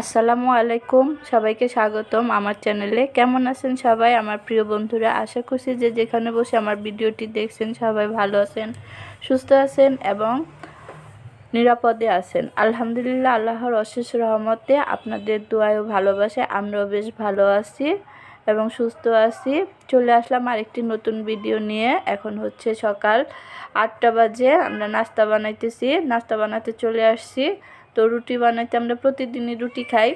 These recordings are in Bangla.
আসসালামু আলাইকুম, সবাইকে স্বাগতম আমার চ্যানেলে। কেমন আছেন সবাই? আমার প্রিয় বন্ধুরা, আশা করছি যে যেখানে বসে আমার ভিডিওটি দেখছেন সবাই ভালো আছেন, সুস্থ আছেন এবং নিরাপদে আছেন। আলহামদুলিল্লাহ, আল্লাহর অশেষ রহমতে আপনাদের দোয়ায় ও ভালোবাসে আমরাও বেশ ভালো আছি এবং সুস্থ আছি। চলে আসলাম আরেকটি নতুন ভিডিও নিয়ে। এখন হচ্ছে সকাল আটটা বাজে, আমরা নাস্তা বানাইতেছি। নাস্তা বানাতে চলে আসছি। তো রুটি বানাইতে আমরা প্রতিদিনই রুটি খাই।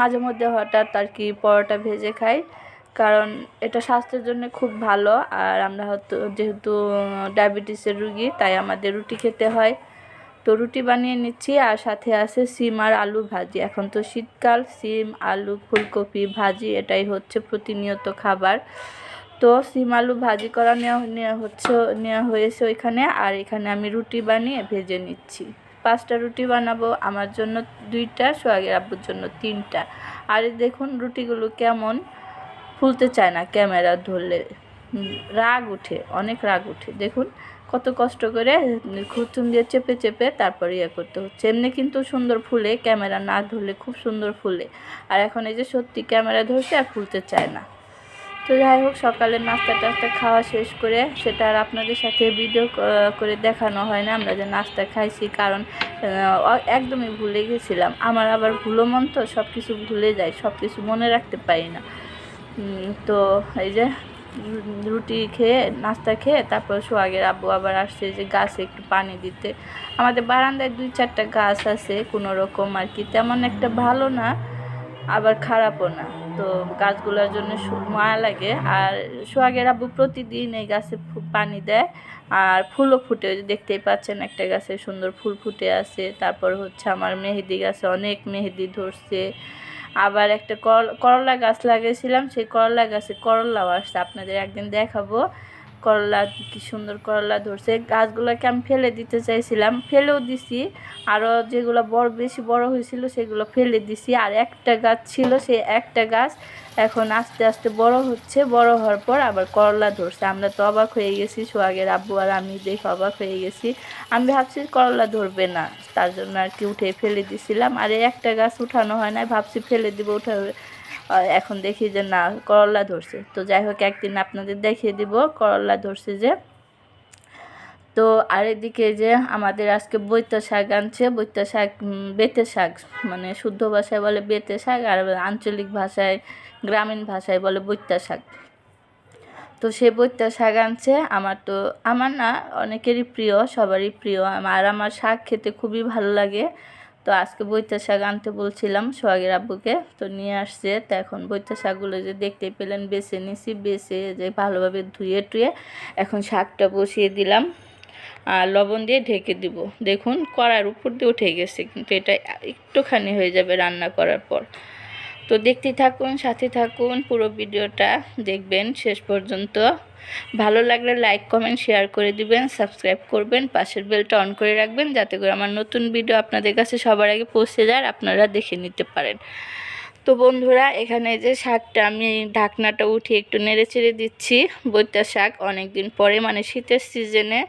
মাঝে মধ্যে হঠাৎ আর কি পরোটা ভেজে খাই, কারণ এটা স্বাস্থ্যের জন্য খুব ভালো। আর আমরা হয়তো যেহেতু ডায়াবেটিসের রুগী, তাই আমাদের রুটি খেতে হয়। তো রুটি বানিয়ে নিচ্ছি, আর সাথে আছে সিম আর আলু ভাজি। এখন তো শীতকাল, সিম, আলু, ফুলকপি, ভাজি, এটাই হচ্ছে প্রতিনিয়ত খাবার। তো সিম, আলু ভাজি করা নেওয়া নেওয়া হচ্ছে, নেওয়া হয়েছে ওইখানে। আর এখানে আমি রুটি বানিয়ে ভেজে নিচ্ছি। পাঁচটা রুটি বানাবো, আমার জন্য দুইটা, সোহাগের আব্বুর জন্য তিনটা। আর দেখুন রুটিগুলো কেমন ফুলতে চায় না ক্যামেরা ধরলে। রাগ উঠে, অনেক রাগ উঠে। দেখুন কত কষ্ট করে খুচুম দিয়ে চেপে চেপে তারপর ইয়ে করতে হচ্ছে। এমনি কিন্তু সুন্দর ফুলে, ক্যামেরা না ধরলে খুব সুন্দর ফুলে। আর এখন এই যে সত্যি ক্যামেরা ধরছে আর ফুলতে চায় না। তো যাই হোক, সকালে নাস্তা টাস্তা খাওয়া শেষ করে সেটা আর আপনাদের সাথে ভিডিও করে দেখানো হয় না। আমরা যে নাস্তা খাইছি, কারণ একদমই ভুলে গেছিলাম। আমার আবার ভুলো মন তো সব কিছু ভুলে যায় সব কিছু মনে রাখতে পারি না। তো এই যে, রুটি খেয়ে, নাস্তা খেয়ে, তারপর সোহাগের আব্বু আবার আসছে যে গাছে একটু পানি দিতে। আমাদের বারান্দায় দুই চারটা গাছ আছে, কোনো রকম আর কি, তেমন একটা ভালো না, আবার খারাপও না। তো গাছগুলোর জন্য মায়া লাগে। আর সোহাগের আব্বু প্রতিদিন এই গাছে পানি দেয়। আর ফুলও ফুটে দেখতেই পাচ্ছেন একটা গাছে সুন্দর ফুল ফুটে আছে। তারপর হচ্ছে আমার মেহেদি গাছে অনেক মেহেদি ধরছে। আবার একটা করলা গাছ লাগিয়েছিলাম, সেই করলা গাছে করলাও আসছে। আপনাদের একদিন দেখাবো। করলা, কি সুন্দর করলা ধরছে। গাছগুলোকে আমি ফেলে দিতে চাইছিলাম। ফেলেও দিছি। আরও যেগুলো বড়, বেশি বড় হয়েছিল সেগুলো ফেলে দিছি। আর একটা গাছ ছিল, সেই একটা গাছ এখন আস্তে আস্তে বড় হচ্ছে। বড় হওয়ার পর আবার করলা ধরছে। আমরা তো অবাক হয়ে গেছি, সোহাগের আব্বু আর আমি দেখে অবাক হয়ে গেছি। আমি ভাবছি করলা ধরবে না। তার জন্য আর কি উঠে ফেলে দিছিলাম। আর একটা গাছ উঠানো হয় না ভাবছি ফেলে দিব, উঠা এখন দেখি যে না, করলা ধরছে। তো যাই হোক, একদিন আপনাদের দেখিয়ে দিব, করলা ধরছে যে। তো আর এদিকে যে আমাদের আজকে বৈতা শাক আনছে, বৈতা শাক বেতে শাক মানে শুদ্ধ ভাষায় বলে বেতে শাক আর আঞ্চলিক ভাষায়, গ্রামীণ ভাষায় বলে বৈতা শাক। তো সে বৈতা শাক আনছে, আমার তো, আমার না অনেকেরই প্রিয়, সবারই প্রিয়, আর আমার শাক খেতে খুবই ভালো লাগে। তো আজকে বৈতা শাক আনতে বলছিলাম সোহাগের আব্বুকে, তো নিয়ে আসছে। তো এখন বৈতা শাকগুলো যে দেখতে পেলেন, বেছে নিছি, বেছে যে ভালোভাবে ধুয়ে টুয়ে এখন শাকটা বসিয়ে দিলাম। আর লবণ দিয়ে ঢেকে দিব। দেখুন কড়ার উপর দিয়ে উঠে গেছে, কিন্তু এটা একটুখানি হয়ে যাবে রান্না করার পর। তো দেখতে থাকুন, সাথে থাকুন, পুরো ভিডিওটা দেখবেন শেষ পর্যন্ত। ভালো লাগলে লাইক কমেন্ট শেয়ার করে দিবেন সাবস্ক্রাইব করবেন, পাশের বেলটা অন করে রাখবেন, যাতে করে আমার নতুন ভিডিও আপনাদের কাছে সবার আগে পৌঁছে যায় আপনারা দেখে নিতে পারেন। তো বন্ধুরা, এখানে যে শাকটা আমি ঢাকনাটা উঠিয়ে একটু নেড়ে চেড়ে দিচ্ছি। বৈতা শাক অনেক দিন পরে মানে শীতের সিজনে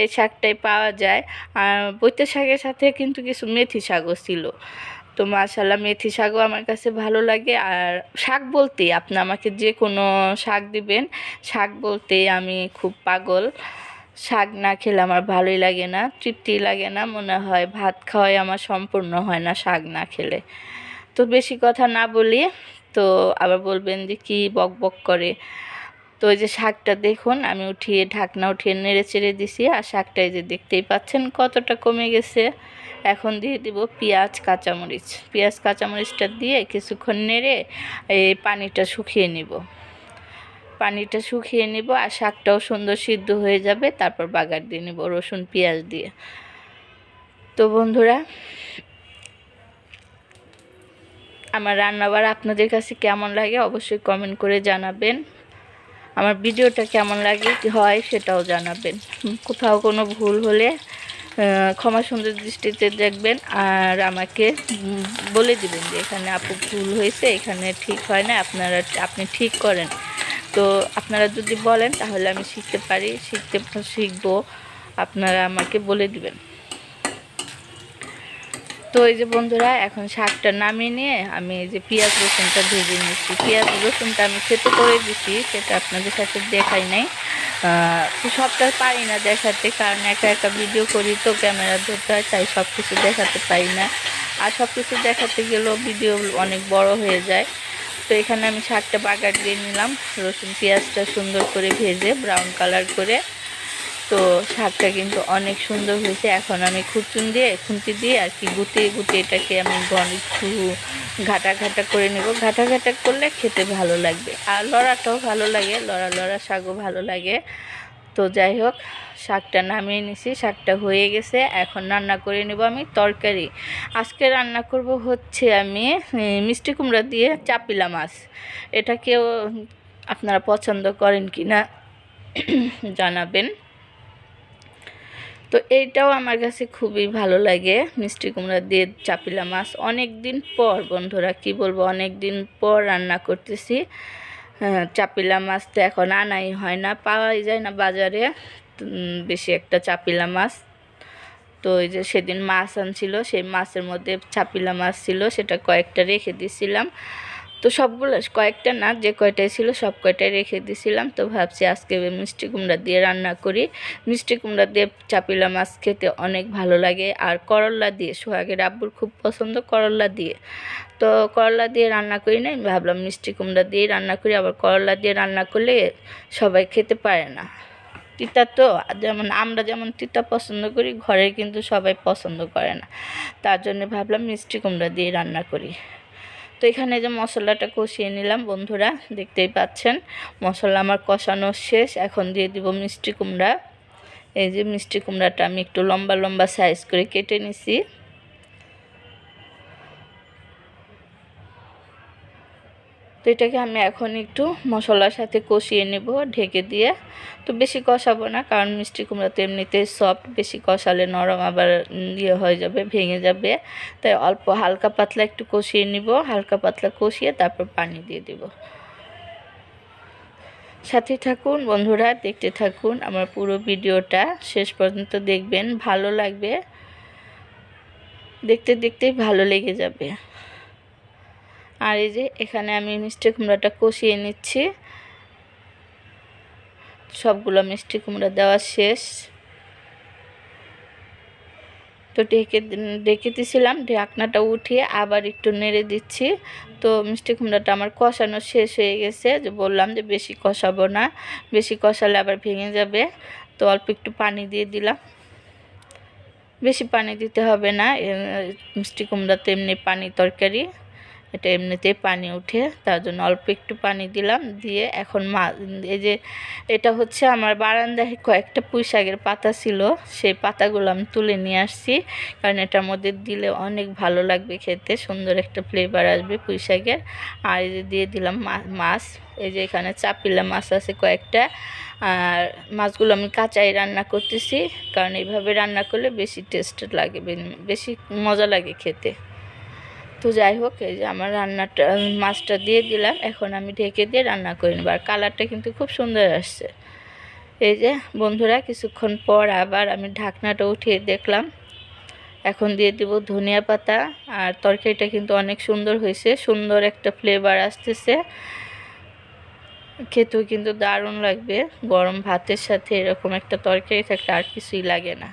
এই শাকটাই পাওয়া যায়। আর বৈতা শাকের সাথে কিন্তু কিছু মেথি শাকও ছিল। তো মাশাল্লাহ মেথি শাকও আমার কাছে ভালো লাগে। আর শাক বলতে আপনি আমাকে যে কোনো শাক দিবেন, শাক বলতে আমি খুব পাগল। শাক না খেলে আমার ভালোই লাগে না, তৃপ্তি লাগে না, মনে হয় ভাত খাওয়াই আমার সম্পূর্ণ হয় না শাক না খেলে। তো বেশি কথা না বলি, তো আবার বলবেন যে কি বক বক করে। তো ওই যে শাকটা দেখুন, আমি উঠিয়ে ঢাকনা উঠিয়ে নেড়ে চেড়ে দিছি, আর শাকটা এই যে দেখতেই পাচ্ছেন কতটা কমে গেছে। এখন দিয়ে দিব পেঁয়াজ, কাঁচামরিচ। পেঁয়াজ, কাঁচামরিচটা দিয়ে কিছুক্ষণ নেড়ে এই পানিটা শুকিয়ে নিব। পানিটা শুকিয়ে নিব আর শাকটাও সুন্দর সিদ্ধ হয়ে যাবে, তারপর বাগার দিয়ে নেব রসুন, পেঁয়াজ দিয়ে। তো বন্ধুরা, আমার রান্নাবার আপনাদের কাছে কেমন লাগে অবশ্যই কমেন্ট করে জানাবেন। আমার ভিডিওটা কেমন লাগে কি হয় সেটাও জানাবেন। কোথাও কোনো ভুল হলে ক্ষমা সুন্দর দৃষ্টিতে দেখবেন আর আমাকে বলে দিবেন যে এখানে আপু ভুল হয়েছে, এখানে ঠিক হয় না, আপনারা আপনি ঠিক করেন। তো আপনারা যদি বলেন, তাহলে আমি শিখতে পারি, শিখতে শিখব। আপনারা আমাকে বলে দিবেন। তো এই যে বন্ধুরা, এখন শাকটা নামিয়ে নিয়ে আমি এই যে পেঁয়াজ রসুনটা ভেজে নিচ্ছি। পেঁয়াজ রসুনটা আমি খেতে করে দিচ্ছি সেটা আপনাদের সাথে দেখাই নাই। সবটা পারি না দেখাতে, কারণ একা একা ভিডিও করি তো ক্যামেরা ধরতে হয় তাই সব কিছু দেখাতে পারি না। আর সব কিছু দেখাতে গেলেও ভিডিও অনেক বড় হয়ে যায়। তো এখানে আমি সাতটা বাগার দিয়ে নিলাম, রসুন পেঁয়াজটা সুন্দর করে ভেজে ব্রাউন কালার করে। তো শাকটা কিন্তু অনেক সুন্দর হয়েছে। এখন আমি খুচুন দিয়ে খুন্তি দিয়ে আর কি গুটিয়ে গুটিয়ে এটাকে আমি একটু ঘাটা ঘাটা করে নেব। ঘাটা ঘাটা করলে খেতে ভালো লাগবে। আর লড়াটাও ভালো লাগে, লড়া লড়া শাকও ভালো লাগে। তো যাই হোক, শাকটা নামিয়ে নিছি, শাকটা হয়ে গেছে। এখন রান্না করে নেব আমি তরকারি। আজকে রান্না করব হচ্ছে আমি মিষ্টি কুমড়া দিয়ে চাপিলা মাছ। এটা কেউ আপনারা পছন্দ করেন কি না জানাবেন। তো এইটাও আমার কাছে খুবই ভালো লাগে। মিষ্টি কুমড়া দিয়ে চাপিলা মাছ। অনেক দিন পর বন্ধুরা কি বলব অনেক দিন পর রান্না করতেছি। হ্যাঁ, চাপিলা মাছ তো এখন আনাই হয় না পাওয়াই যায় না বাজারে। বেশি একটা চাপিলা মাছ। তো ওই যে সেদিন মাছ আনছিল সেই মাছের মধ্যে চাপিলা মাছ ছিল সেটা কয়েকটা রেখে দিয়েছিলাম তো সবগুলো, কয়েকটা না যে কয়টাই ছিল সব কয়টাই রেখে দিয়েছিলাম তো ভাবছি আজকে মিষ্টি কুমড়া দিয়ে রান্না করি। মিষ্টি কুমড়া দিয়ে চাপিলা মাছ খেতে অনেক ভালো লাগে। আর করল্লা দিয়ে, সোহাগের আব্বুর খুব পছন্দ করল্লা দিয়ে। তো করলা দিয়ে রান্না করি না ভাবলাম মিষ্টি কুমড়া দিয়ে রান্না করি। আবার করলা দিয়ে রান্না করলে সবাই খেতে পারে না। তিতা তো, যেমন আমরা যেমন তিতা পছন্দ করি ঘরে কিন্তু সবাই পছন্দ করে না। তার জন্য ভাবলাম মিষ্টি কুমড়া দিয়ে রান্না করি। তো এখানে যে মশলাটা কষিয়ে নিলাম, বন্ধুরা, দেখতেই পাচ্ছেন। মশলা আমার কষানো শেষ। এখন দিয়ে দিব মিষ্টি কুমড়া। এই যে মিষ্টি কুমড়াটা আমি একটু লম্বা লম্বা সাইজ করে কেটে নিছি। তো এটাকে আমি এখন একটু মশলার সাথে কষিয়ে নেব, ঢেকে দিয়ে। তো বেশি কষাবো না, কারণ মিষ্টি কুমড়া তো এমনিতেই সফট বেশি কষালে নরম আবার ইয়ে হয়ে যাবে, ভেঙে যাবে। তাই অল্প হালকা পাতলা একটু কষিয়ে নিব, হালকা পাতলা কষিয়ে তারপর পানি দিয়ে দেব। সাথে থাকুন বন্ধুরা, দেখতে থাকুন আমার পুরো ভিডিওটা, শেষ পর্যন্ত দেখবেন, ভালো লাগবে। দেখতে দেখতেই ভালো লেগে যাবে। আর এই যে এখানে আমি মিষ্টি কুমড়াটা কষিয়ে নিচ্ছি। সবগুলো মিষ্টি কুমড়া দেওয়া শেষ। তো ঢেকে ঢেকে দিয়েছিলাম ঢাকনাটা উঠিয়ে আবার একটু নেড়ে দিচ্ছি। তো মিষ্টি কুমড়াটা আমার কষানো শেষ হয়ে গেছে। যে বললাম যে বেশি কষাবো না, বেশি কষালে আবার ভেঙে যাবে। তো অল্প একটু পানি দিয়ে দিলাম। বেশি পানি দিতে হবে না মিষ্টি কুমড়া তো এমনি পানি তরকারি। এটা এমনিতেই পানি উঠে, তার জন্য অল্প একটু পানি দিলাম, দিয়ে এখন মা, এই যে এটা হচ্ছে আমার বারান্দায় কয়েকটা পুঁই শাকের পাতা ছিল, সেই পাতাগুলো আমি তুলে নিয়ে আসছি, কারণ এটার মধ্যে দিলে অনেক ভালো লাগবে খেতে, সুন্দর একটা ফ্লেভার আসবে পুঁই শাকের আর এই যে দিয়ে দিলাম মাছ, এই যে এখানে চাপিলা মাছ আছে কয়েকটা, আর মাছগুলো আমি কাঁচাই রান্না করতেছি, কারণ এইভাবে রান্না করলে বেশি টেস্ট লাগে বেশি মজা লাগে খেতে। তো যাই হোক, এই যে আমার রান্নাটা মাছটা দিয়ে দিলাম। এখন আমি ঢেকে দিয়ে রান্না করে নেব। আর কালারটা কিন্তু খুব সুন্দর আসছে। এই যে বন্ধুরা, কিছুক্ষণ পর আবার আমি ঢাকনাটা উঠিয়ে দেখলাম। এখন দিয়ে দিব ধনিয়া পাতা। আর তরকারিটা কিন্তু অনেক সুন্দর হয়েছে। সুন্দর একটা ফ্লেভার আসতেছে। খেতেও কিন্তু দারুণ লাগবে। গরম ভাতের সাথে এরকম একটা তরকারি থাকলে আর কিছুই লাগে না।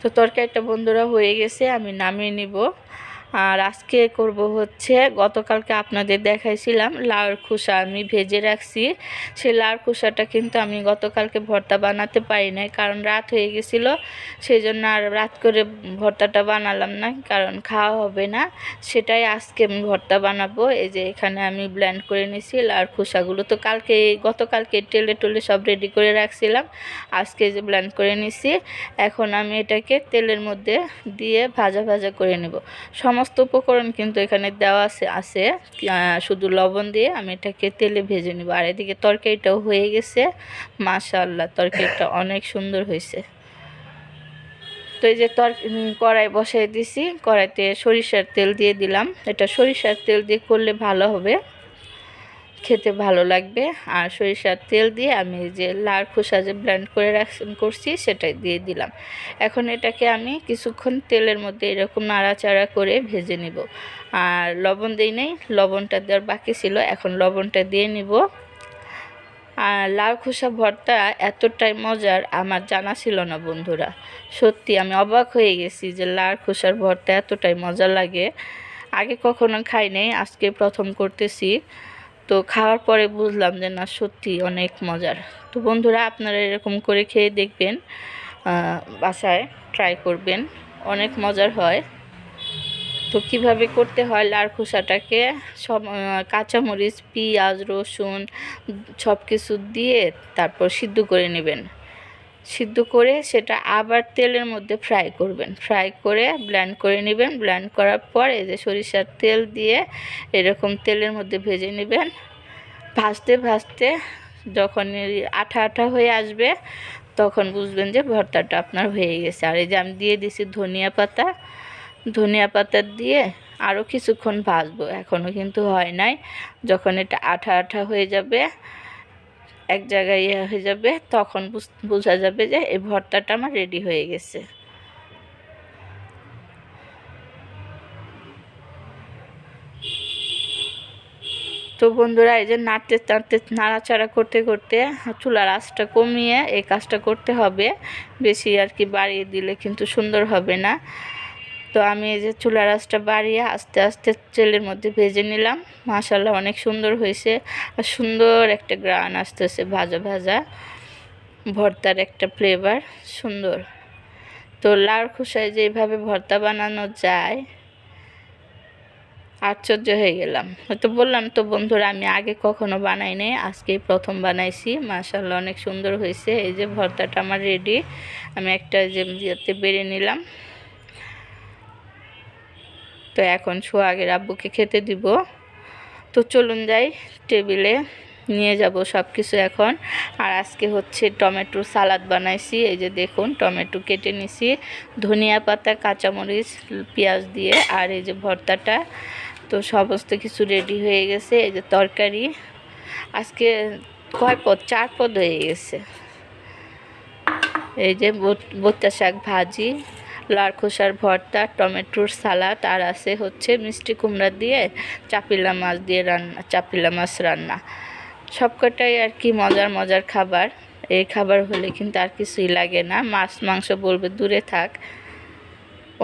তো তরকারিটা বন্ধুরা হয়ে গেছে আমি নামিয়ে নিব। আর আজকে করব হচ্ছে, গতকালকে আপনাদের দেখাইছিলাম লাউর খোসা আমি ভেজে রাখছি। সেই লাউর খোসাটা কিন্তু আমি গতকালকে ভর্তা বানাতে পারি নাই, কারণ রাত হয়ে গেছিল। সেই জন্য আর রাত করে ভর্তাটা বানালাম না, কারণ খাওয়া হবে না। সেটাই আজকে আমি ভর্তা বানাবো। এই যে এখানে আমি ব্ল্যান্ড করে নিয়েছি লাউর খোসাগুলো। তো কালকে, গতকালকে টেলে টেলে সব রেডি করে রাখছিলাম। আজকে যে ব্ল্যান্ড করে নিছি, এখন আমি এটাকে তেলের মধ্যে দিয়ে ভাজা ভাজা করে নেব। সমস্ত উপকরণ কিন্তু এখানে দেওয়া আছে আছে। শুধু লবণ দিয়ে আমি এটাকে তেলে ভেজে নেব। আর এদিকে তরকারিটাও হয়ে গেছে। মাশাল্লাহ তরকারিটা অনেক সুন্দর হয়েছে। তো এই যে তর কড়াই বসাই দিছি। কড়াইতে সরিষার তেল দিয়ে দিলাম। এটা সরিষার তেল দিয়ে করলে ভালো হবে। খেতে ভালো লাগবে। আর সরিষার তেল দিয়ে আমি যে লাল খোসা যে ব্লেন্ড করে রাখ, করছি সেটাই দিয়ে দিলাম। এখন এটাকে আমি কিছুক্ষণ তেলের মধ্যে এরকম নাড়াচাড়া করে ভেজে নিব। আর লবণ দিই নেই, লবণটা দেওয়ার বাকি ছিল। এখন লবণটা দিয়ে নিব। আর লাউ খোসা ভর্তা এতটাই মজার, আমার জানা ছিল না বন্ধুরা। সত্যি আমি অবাক হয়ে গেছি যে লাউ খোসার ভর্তা এতটাই মজা লাগে। আগে কখনো খাই নাই, আজকে প্রথম করতেছি। তো খাওয়ার পরে বুঝলাম যে না, সত্যি অনেক মজার। তো বন্ধুরা, আপনারা এরকম করে খেয়ে দেখবেন বাসায় ট্রাই করবেন। অনেক মজার হয়। তো কীভাবে করতে হয়, লার খোসাটাকে সব কাঁচামরিচ, পেঁয়াজ, রসুন সব কিছু দিয়ে তারপর সিদ্ধ করে নেবেন। সিদ্ধ করে সেটা আবার তেলের মধ্যে ফ্রাই করবেন। ফ্রাই করে ব্ল্যান্ড করে নেবেন। ব্ল্যান্ড করার পর এই যে সরিষার তেল দিয়ে এরকম তেলের মধ্যে ভেজে নেবেন। ভাজতে ভাজতে যখন আঠা আঠা হয়ে আসবে, তখন বুঝবেন যে ভর্তাটা আপনার হয়ে গেছে। আর এই যে আমি দিয়ে দিছি ধনিয়া পাতা ধনিয়া পাতা দিয়ে আরও কিছুক্ষণ ভাজবো। এখনও কিন্তু হয় নাই। যখন এটা আঠা আঠা হয়ে যাবে এক জায়গায় ইয়ে হয়ে যাবে, তখন বোঝা যাবে যে এই ভর্তাটা আমার রেডি হয়ে গেছে। তো বন্ধুরা, এই যে নাড়তে নাড়তে নাড়াচাড়া করতে করতে চুলার আঁচটা কমিয়ে এই কাজটা করতে হবে। বেশি আর কি বাড়িয়ে দিলে কিন্তু সুন্দর হবে না। তো আমি এই যে চুলার আঁচটা বাড়িয়ে আস্তে আস্তে তেলের মধ্যে ভেজে নিলাম। মাশাল্লাহ অনেক সুন্দর হয়েছে আর সুন্দর একটা গ্রান আসতেছে ভাজা ভাজা, ভর্তার একটা ফ্লেভার সুন্দর। তো লাউ খোসায় যেভাবে ভর্তা বানানো যায়, আশ্চর্য হয়ে গেলাম। হয়তো বললাম তো বন্ধুরা, আমি আগে কখনো বানাই নাই, আজকেই প্রথম বানাইছি। মাশাল্লাহ অনেক সুন্দর হয়েছে, এই যে ভর্তাটা আমার রেডি আমি একটা যে বেড়ে নিলাম। তো এখন সোহাগের আব্বুকে খেতে দিব। তো চলুন যাই, টেবিলে নিয়ে যাব সব কিছু এখন। আর আজকে হচ্ছে টমেটোর সালাদ বানাইছি, এই যে দেখুন টমেটো কেটে নিছি। ধনিয়া পাতা, কাঁচামরিচ, পেঁয়াজ দিয়ে, আর এই যে ভর্তাটা। তো সমস্ত কিছু রেডি হয়ে গেছে, এই যে তরকারি। আজকে কয় পদ? চার পদ হয়ে গেছে। এই যে বোত্তা শাক ভাজি। লার খোসার ভর্তা, টমেটোর সালাদ, আর আছে হচ্ছে মিষ্টি কুমড়া দিয়ে চাপিলা মাছ দিয়ে রান্না, চাপিলা মাছ রান্না। সবকটাই আর কি মজার মজার খাবার। এই খাবার হলে কিন্তু আর কিছুই লাগে না। মাছ, মাংস বলবে দূরে থাক।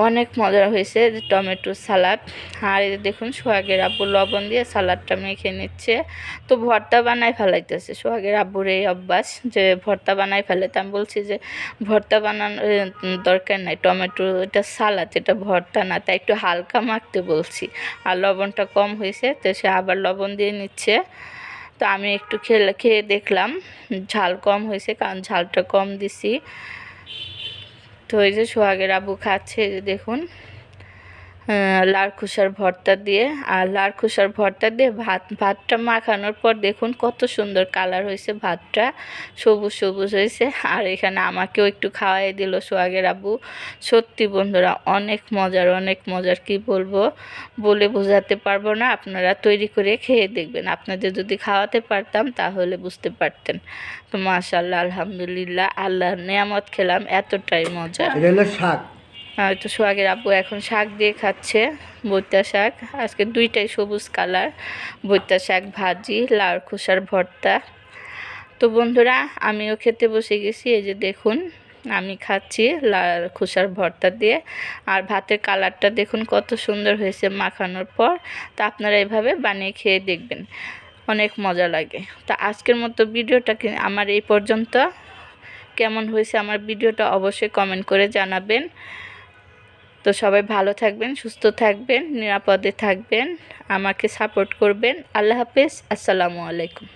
অনেক মজা হয়েছে টমেটো সালাদ। আর দেখুন, সোহাগের আব্বু লবণ দিয়ে সালাদটা মেখে নিচ্ছে। তো ভর্তা বানাই ফেলাইতেছে সোহাগের আব্বুর এই অভ্যাস, যে ভর্তা বানাই ফেলাইতে। আমি বলছি যে, ভর্তা বানানোর দরকার নাই, টমেটো এটা সালাদ, এটা ভর্তা না, তাই একটু হালকা মাখতে বলছি। আর লবণটা কম হয়েছে, তো সে আবার লবণ দিয়ে নিচ্ছে। তো আমি একটু খেলে, খেয়ে দেখলাম, ঝাল কম হয়েছে, কারণ ঝালটা কম দিছি। তো যে সোহাগের আবু খাচ্ছে যে দেখুন। লার খুসার ভর্তা দিয়ে। আর লার খুসার ভর্তা দিয়ে ভাত, ভাতটা মাখানোর পর দেখুন কত সুন্দর কালার হয়েছে ভাতটা। সবুজ সবুজ হয়েছে। আর এখানে আমাকেও একটু খাওয়াই দিল সোহাগের আবু সত্যি বন্ধুরা, অনেক মজার অনেক মজার, কি বলব? বলে বোঝাতে পারব না, আপনারা তৈরি করে খেয়ে দেখবেন। আপনাদের যদি খাওয়াতে পারতাম, তাহলে বুঝতে পারতেন। তো মাশাল্লাহ আলহামদুলিল্লাহ, আল্লাহর নিয়ামত খেলাম, এতটাই মজা। শাক। তো সোহাগের আব্বু এখন শাক দিয়ে খাচ্ছে বৈতা শাক। আজকে দুইটাই সবুজ কালার বৈতা শাক, ভাজি, লাউ খোসার ভর্তা। তো বন্ধুরা, আমিও খেতে বসে গেছি, এই যে দেখুন, আমি খাচ্ছি লাল খোসার ভর্তা দিয়ে। আর ভাতের কালারটা দেখুন কত সুন্দর হয়েছে মাখানোর পর। তা আপনারা এভাবে বানিয়ে খেয়ে দেখবেন, অনেক মজা লাগে। তা আজকের মতো ভিডিওটা আমার এই পর্যন্ত। কেমন হয়েছে আমার ভিডিওটা অবশ্যই কমেন্ট করে জানাবেন। তো সবাই ভালো থাকবেন, সুস্থ থাকবেন, নিরাপদে থাকবেন। আমাকে সাপোর্ট করবেন। আল্লাহ হাফেজ। আসসালামু আলাইকুম।